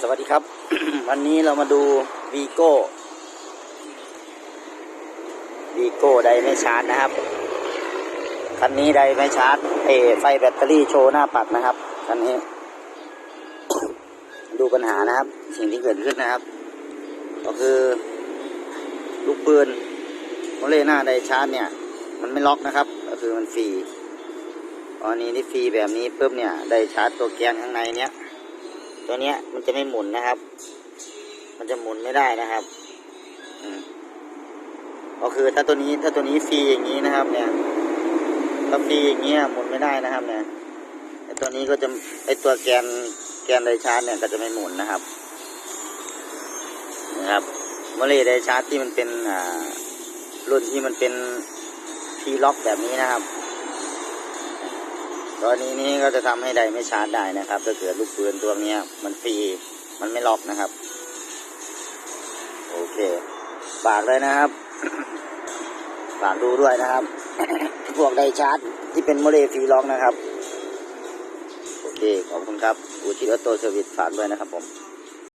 สวัสดีครับ วันนี้เรามาดูวีโก้วีโก้ไดไม่ชาร์จนะครับ คันนี้ไดไม่ชาร์จเอไฟแบตเตอรี่โชว์หน้าปัดนะครับ คันนี้ ดูปัญหานะครับ สิ่งที่เกิดขึ้นนะครับ ก็คือลูกปืนโมเลหน้าไดชาร์จเนี่ย มันไม่ล็อกนะครับ ก็คือมันฟรีตอนนี้ที่ฟรีแบบนี้ปุ๊บเนี่ยไดชาร์จตัวแกนข้างในเนี้ย ตัวเนี้ยมันจะไม่หมุนนะครับ มันจะหมุนไม่ได้นะครับอืมก็คือถ้าตัวนี้ถ้าตัวนี้ฟรีอย่างนี้นะครับ เนี่ยถ้าฟรีอย่างเงี้ยหมุนไม่ได้นะครับ เนี่ยไอตัวนี้ก็จะไอตัวแกนแกนไดชาร์จเนี่ยก็จะไม่หมุนนะครับนะครับเมเลไดชาร์จที่มันเป็นอ่ารุ่นที่มันเป็นทีล็อกแบบนี้นะครับ กรณีนี้ก็จะทำให้ไดไม่ชาร์จได้นะครับถ้าเกิดลูกปืนตัวเนี้ยมันฟรีมันไม่ล็อกนะครับ โอเคฝากเลยนะครับฝากดูด้วยนะครับ พวกไดชาร์จที่เป็นโมเลฟรีล็อกนะครับ โอเค ขอบคุณครับอูชิออโตเซอร์วิสฝากด้วยนะครับผม